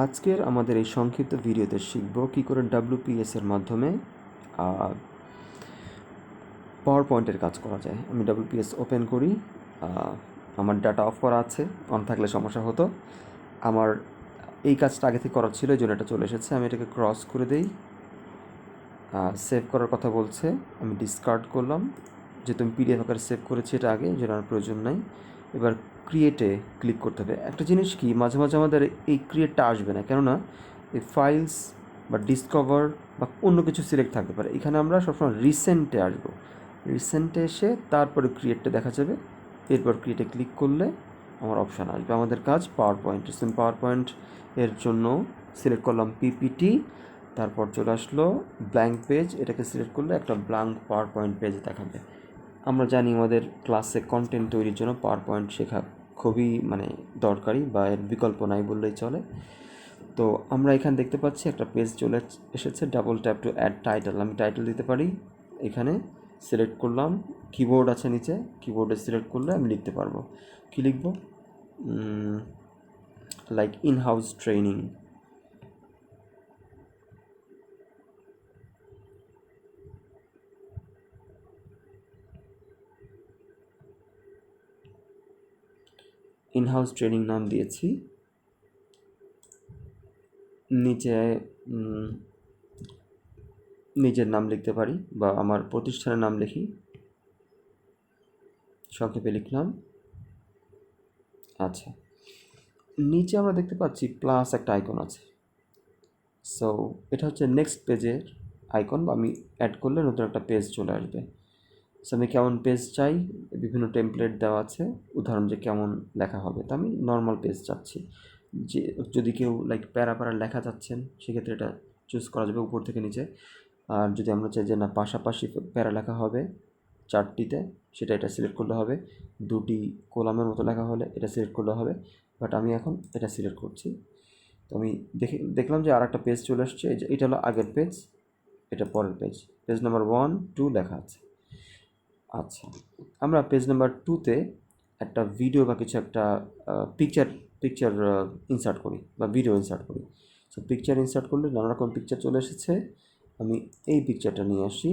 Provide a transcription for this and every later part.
আজকের আমাদের এই সংক্ষিপ্ত ভিডিওতে শিখব কী করে ডাব্লিউপিএস এর মাধ্যমে পাওয়ার পয়েন্টের কাজ করা যায়। আমি ডাব্লিউপিএস ওপেন করি আমার ডাটা অফ করা আছে অন থাকলে সমস্যা হতো। আমার এই কাজটা আগে থেকে করা ছিল, এই জন্য এটা চলে এসেছে। আমি এটাকে ক্রস করে দেই সেভ করার কথা বলছে। আমি ডিসকার্ড করলাম। যেহেতু আমি পিডিএফ আকারে সেভ করেছি এটা আগে যেটা আমার প্রয়োজন নাই। এবার ক্রিয়েটে ক্লিক করতে হবে। একটা জিনিস কি, মাঝে মাঝে আমাদের এই ক্রিয়েটটা আসবে না, কেননা এই ফাইলস বা ডিসকভার বা অন্য কিছু সিলেক্ট থাকতে পারে। এখানে আমরা সবসময় রিসেন্টে আসব। রিসেন্টে এসে তারপরে ক্রিয়েটটা দেখা যাবে। এরপর ক্রিয়েটে ক্লিক করলে আমার অপশান আসবে। আমাদের কাজ power point recent power point এর জন্য সিলেক্ট করলাম পিপিটি তারপর চলে আসলো ব্ল্যাঙ্ক পেজ এটাকে সিলেক্ট করলে একটা ব্ল্যাঙ্ক পাওয়ার পয়েন্ট পেজ দেখাবে। আমরা জানি আমাদের ক্লাসে কন্টেন্ট তৈরির জন্য পাওয়ার পয়েন্ট শেখা খুবই মানে দরকারি বা এর বিকল্প নাই বললেই চলে। তো আমরা এখানে দেখতে পাচ্ছি একটা পেজ চলে এসেছে double tap to add title আমি টাইটেল দিতে পারি। এখানে সিলেক্ট করলাম। কিবোর্ড আছে নিচে কিবোর্ডে সিলেক্ট করলে আমি লিখতে পারব। কী লিখব? Like in house training in house training নাম দিয়েছি। নিচে নিজের নাম লিখতে পারি বা আমার প্রতিষ্ঠানের নাম লিখি। সংক্ষেপে লিখলাম। আচ্ছা নিচে আমরা দেখতে পাচ্ছি প্লাস একটা আইকন আছে। সো এটা হচ্ছে নেক্সট পেজের আইকন বা আমি অ্যাড করলে নতুন একটা পেজ চলে আসবে। সো আমি কেমন পেজ চাই? বিভিন্ন টেমপ্লেট দেওয়া আছে। উদাহরণ যে কেমন লেখা হবে। তো আমি নর্মাল পেজ চাচ্ছি। যে যদি কেউ লাইক প্যারা প্যারা লেখা চাচ্ছেন, সেক্ষেত্রে এটা চুজ করা যাবে উপর থেকে নিচে। আর যদি আমরা চাই যে না, পাশাপাশি প্যারা লেখা হবে চারটিতে, সেটা এটা সিলেক্ট করলে হবে। দুটি কলামের মতো লেখা হলে এটা সিলেক্ট করলে হবে। বাট আমি এখন এটা সিলেক্ট করছি। তো আমি দেখে, দেখলাম যে আর একটা পেজ চলে আসছে। এটা হলো আগের পেজ এটা পরের page page number one two লেখা আছে। আচ্ছা। আমরা পেজ নাম্বার টুতে একটা ভিডিও বা কিছু একটা পিকচার পিকচার ইনসার্ট করি বা ভিডিও ইনসার্ট করি। সো পিকচার ইনসার্ট করলে নানা রকম পিকচার চলে এসেছে। আমি এই পিকচারটা নিয়ে আসি।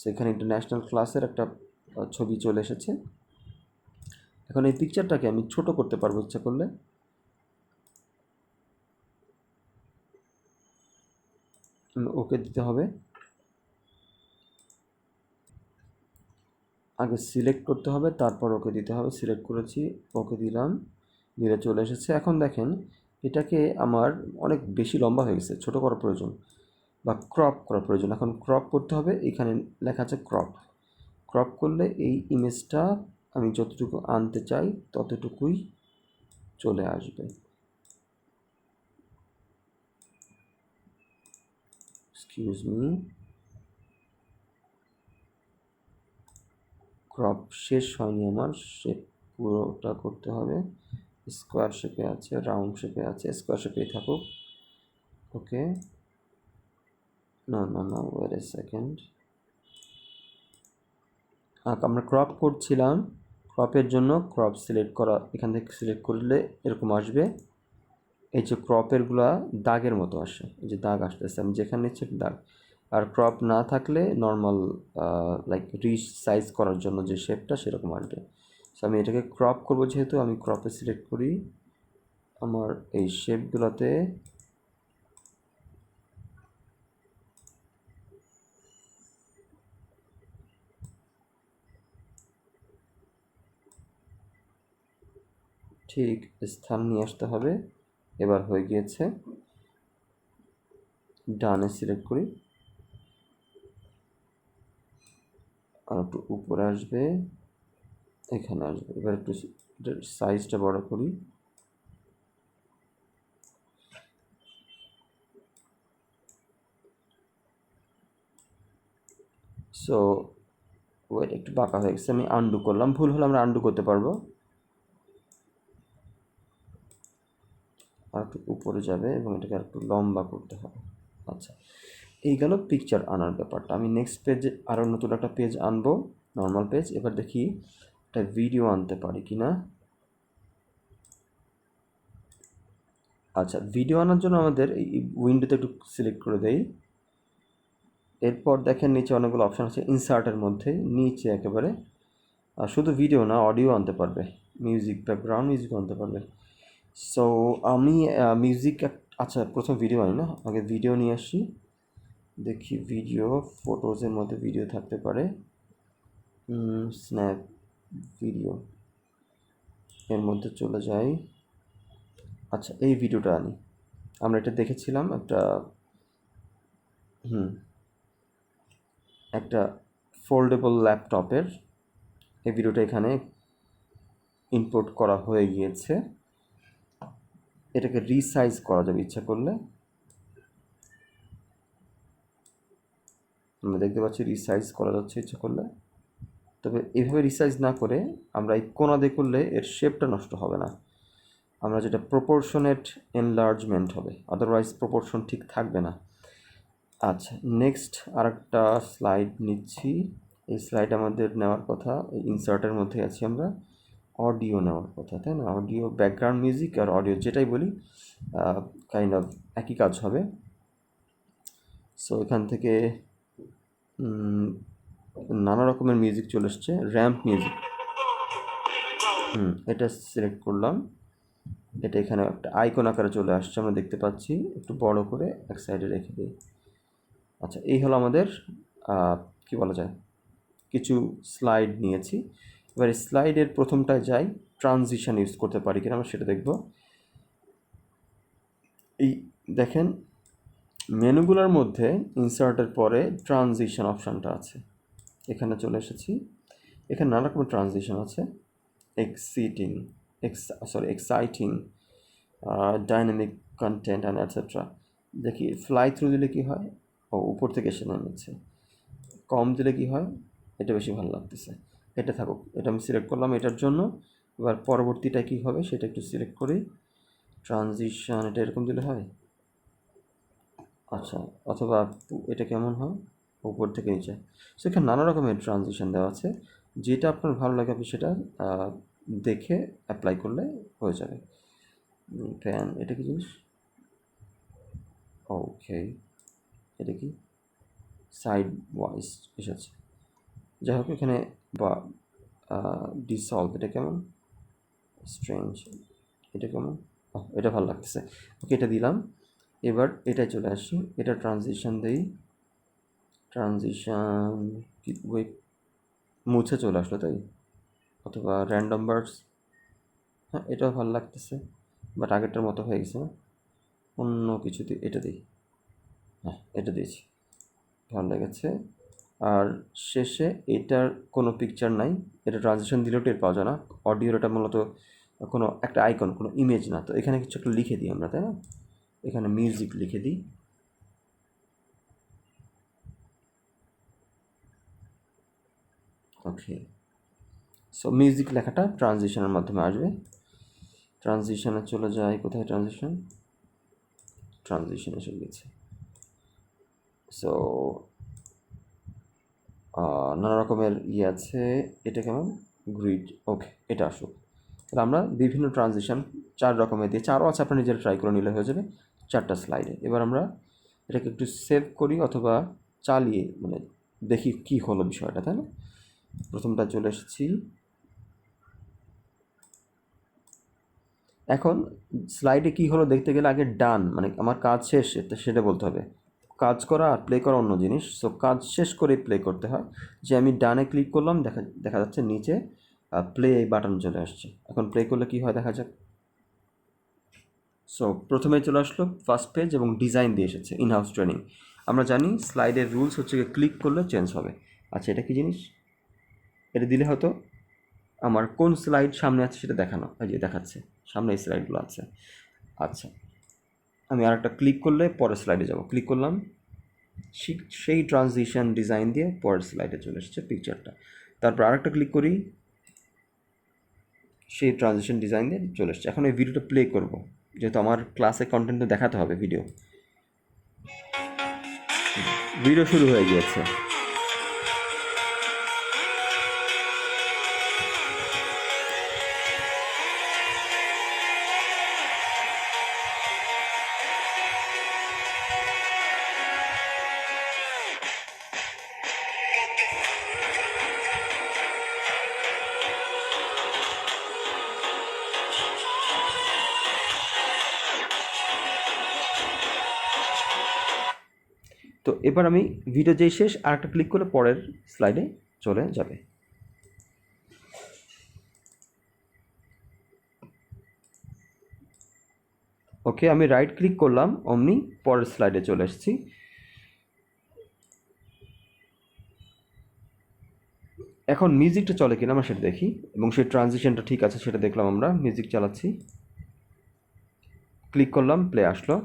সেখানে ইন্টারন্যাশনাল ক্লাসের একটা ছবি চলে এসেছে। এখন এই পিকচারটাকে আমি ছোট করতে পারব ইচ্ছা করলে। ওকে দিতে হবে। আগে সিলেক্ট করতে হবে, তারপর ওকে দিতে হবে। সিলেক্ট করেছি, ওকে দিলাম দিলে চলে এসেছে। এখন দেখেন, এটাকে আমার অনেক বেশি লম্বা হয়ে গেছে, ছোটো করা প্রয়োজন বা ক্রপ করা প্রয়োজন। এখন ক্রপ করতে হবে, এখানে লেখা আছে ক্রপ ক্রপ করলে এই ইমেজটা আমি যতটুকু আনতে চাই, ততটুকুই চলে আসবে। এক্সকিউজ মি ক্রপ শেষ হয়নি আমার শেপ পুরোটা করতে হবে। স্কোয়ার শেপে আছে, রাউন্ড শেপে আছে, স্কোয়ার শেপেই থাকুক। ওকে। না না না ওয়ের এ সেকেন্ড আমরা ক্রপ করছিলাম। ক্রপের জন্য ক্রপ সিলেক্ট করা, এখান থেকে সিলেক্ট করলে এরকম আসবে। এই যে ক্রপেরগুলা দাগের মতো আসে, এই যে দাগ আসতেছে, আমি যেখানে নিচ্ছি দাগ। আর ক্রপ না থাকলে নর্মাল লাইক রিচ সাইজ করার জন্য যে শেপটা সেরকম আসবে সো আমি এটাকে ক্রপ করব যেহেতু, আমি ক্রপে সিলেক্ট করি আমার এই শেপগুলোতে ঠিক, স্থান নিয়ে আসতে হবে। এবার হয়ে গিয়েছে। ডানে সিলেক্ট করি আর একটু উপরে আসবে, এখানে আসবে। এবার একটু সাইজটা বড় করি। সো ওয়েট একটু বাঁকা হয়ে গেছে, আমি আন্ডু করলাম। ভুল হলে আমরা আন্ডু করতে পারব। আর একটু উপরে যাবে এবং এটাকে আর একটু লম্বা করতে হবে। আচ্ছা। এই গেল পিকচার আনার ব্যাপারটা। আমি নেক্সট পেজে আরও নতুন একটা পেজ আনব নর্মাল পেজ এবার দেখি একটা ভিডিও আনতে পারি কি না আচ্ছা ভিডিও আনার জন্য আমাদের এই উইন্ডোতে একটু সিলেক্ট করে দেই। এরপর দেখেন নিচে অনেকগুলো অপশান আছে ইনসার্টের মধ্যে, নিচে একেবারে। শুধু ভিডিও না অডিও আনতে পারবে। মিউজিক ব্যাকগ্রাউন্ড মিউজিক আনতে পারবে। সো আমি মিউজিক আচ্ছা প্রথম ভিডিও আনি না, আগে ভিডিও নিয়ে আসি। দেখি ভিডিও ফটোজের মধ্যে ভিডিও থাকতে পারে। স্ন্যাপ ভিডিও এর মধ্যে চলে যাই। আচ্ছা এই ভিডিওটা আনি। আমরা এটা দেখেছিলাম একটা, হুম, একটা ফোল্ডেবল ল্যাপটপের এই ভিডিওটা এখানে ইনপুট করা হয়ে গিয়েছে। এটাকে রিসাইজ করা যাবে ইচ্ছা করলে। আমরা দেখতে পাচ্ছি রিসাইজ করা যাচ্ছে ইচ্ছে করলে। তবে এভাবে রিসাইজ না করে আমরা এই কোনা দিয়ে করলে এর শেপটা নষ্ট হবে না। আমরা যেটা প্রপোর্শনেট এনলার্জমেন্ট হবে আদারওয়াইজ প্রপোর্শন ঠিক থাকবে না। আচ্ছা নেক্সট আরেকটা স্লাইড নিচ্ছি। এই স্লাইড আমাদের নেওয়ার কথা, এই ইনসার্টের মধ্যে আছি আমরা। অডিও নেওয়ার কথা, তাই না? অডিও ব্যাকগ্রাউন্ড মিউজিক আর অডিও যেটাই বলি কাইন্ড অফ একই কাজ হবে। সো এখান থেকে নানা রকমের মিউজিক চলে এসছে র্যাম্প মিউজিক হুম, এটা সিলেক্ট করলাম। এটা এখানে একটা আইকন আকারে চলে আসছে, আমরা দেখতে পাচ্ছি। একটু বড় করে এক সাইডে রেখে দিই। আচ্ছা এই হলো আমাদের কি বলা যায়? কিছু স্লাইড নিয়েছি। এবার স্লাইডের প্রথমটায় যাই ট্রানজিশন ইউজ করতে পারি কিনা, আমরা সেটা দেখব। এই দেখেন মেনুগুলোর মধ্যে ইনসার্টের পরে ট্রানজিশন অপশানটা আছে। এখানে চলে এসেছি। এখানে নানা রকমের ট্রানজিশন আছে। Exciting, ex, sorry, exciting dynamic content and etcetera দেখি ফ্লাই থ্রু দিলে কী হয়? ও, উপর থেকে এসে নেমেছে কম দিলে কী হয়? এটা বেশি ভালো লাগতেছে। এটা থাকুক, এটা আমি সিলেক্ট করলাম এটার জন্য। এবার পরবর্তীটা কী হবে? সেটা একটু সিলেক্ট করি। ট্রানজিশন এটা এরকম দিলে হয়? আচ্ছা অথবা এটা কেমন হয়? উপর থেকে নিচে। সেখানে নানা রকমের ট্রানজিশন দেওয়া আছে। যেটা আপনার ভালো লাগে আপনি সেটা দেখে অ্যাপ্লাই করলে হয়ে যাবে। ফ্যান এটা কি জিনিস? ওকে এটা কি? সাইড ওয়াইজ এসেছে। যাই হোক, এখানে বা ডিসলভ এটা কেমন? স্ট্রেঞ্জ এটা কেমন? এটা ভালো লাগতেছে। ওকে এটা দিলাম। এবার এটা চলে আসি, এটা ট্রানজিশন দেই। ট্রানজিশন কি, ওই মুছে চলে আসলো তাই? অথবা র্যান্ডম বার্ডস হ্যাঁ এটাও ভালো লাগতেছে বাট আগেরটার মতো হয়ে গেছে। অন্য কিছু এটা দিই। হ্যাঁ এটা দিয়েছি। ভালো লেগেছে। আর শেষে এটার কোনো পিকচার নাই। এটা ট্রানজেকশন দিলেও টের পাওয়া যায় না। অডিওর এটা মূলত কোনো একটা আইকন কোনো ইমেজ না। তো এখানে কিছু একটা লিখে দিই আমরা, তাই না? এখানে মিউজিক লিখে দিই। ওকে সো মিউজিক লেখাটা ট্রানজিশনের মাধ্যমে আসবে। ট্রানজিশনে চলে যায় কোথায় ট্রানজিশন ট্রানজিশন এসে গেছে। সো নানা রকমের ইয়ে আছে। এটা কেমন? গ্রিড ওকে এটা আসুক। তাহলে আমরা বিভিন্ন ট্রানজিশন চার রকমের দিয়ে, চারও আছে, আপনার নিজের ট্রাই করে নিলে হয়ে যাবে। চারটা স্লাইডে এবার আমরা এটাকে একটু সেভ করি অথবা চালিয়ে মানে দেখি কি হলো বিষয়টা, তাই না? প্রথমটা চলে এসেছি। এখন স্লাইডে কি হলো দেখতে গেলে আগে ডান মানে আমার কাজ শেষ সেটা বলতে হবে। কাজ করা আর প্লে করা অন্য জিনিস। সো কাজ শেষ করে প্লে করতে হয়। যে আমি ডানে ক্লিক করলাম, দেখা দেখা যাচ্ছে নিচে প্লে বাটন চলে আসছে। এখন প্লে করলে কি হয় দেখা যাক? সো প্রথমে চলে আসলো ফার্স্ট পেজ এবং ডিজাইন দিয়ে এসেছে ইন হাউস ট্রেনিং আমরা জানি স্লাইডের রুলস হচ্ছে গিয়ে ক্লিক করলে চেঞ্জ হবে। আচ্ছা এটা কি জিনিস? এটা দিলে হয়তো আমার কোন স্লাইড সামনে আছে সেটা দেখানো। এই যে দেখাচ্ছে, সামনে এই স্লাইডগুলো আছে। আচ্ছা আমি আর একটা ক্লিক করলে পরের স্লাইডে যাব। ক্লিক করলাম সেই ট্রানজিশন ডিজাইন দিয়ে পরের স্লাইডে চলে এসেছে পিকচারটা তারপর আরেকটা ক্লিক করি, সেই ট্রানজিশন ডিজাইন দিয়ে চলে এসছে। এখন এই ভিডিওটা প্লে করব। যেহেতু আমার ক্লাসে কন্টেন্ট তো দেখাতে হবে ভিডিও ভিডিও শুরু হয়ে গিয়েছে। এবার আমি ভিডিও যেই শেষ আর একটা ক্লিক করলে পরের স্লাইডে চলে যাবে। ওকে আমি রাইট ক্লিক করলাম, অমনি পরের স্লাইডে চলে এসেছি। এখন মিউজিকটা চলে কিনা আমরা সেটা দেখি, এবং সেই ট্রানজিশনটা ঠিক আছে সেটা দেখলাম আমরা। মিউজিক চালাচ্ছি। ক্লিক করলাম প্লে আসলো।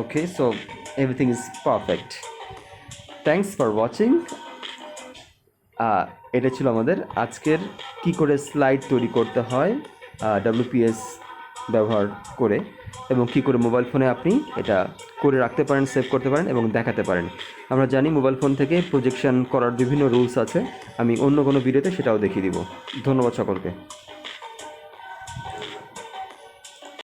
Okay so everything is perfect. Thanks for watching. আহ, এটা ছিল আমাদের আজকের কি করে স্লাইড তৈরি করতে হয় ডাব্লিউপিএস ব্যবহার করে এবং কি করে মোবাইল ফোনে আপনি এটা করে রাখতে পারেন সেভ করতে পারেন এবং দেখাতে পারেন। আমরা জানি মোবাইল ফোন থেকে প্রজেকশন করার বিভিন্ন রুলস আছে। আমি অন্য কোনো ভিডিওতে সেটাও দেখিয়ে দিব। ধন্যবাদ সকলকে।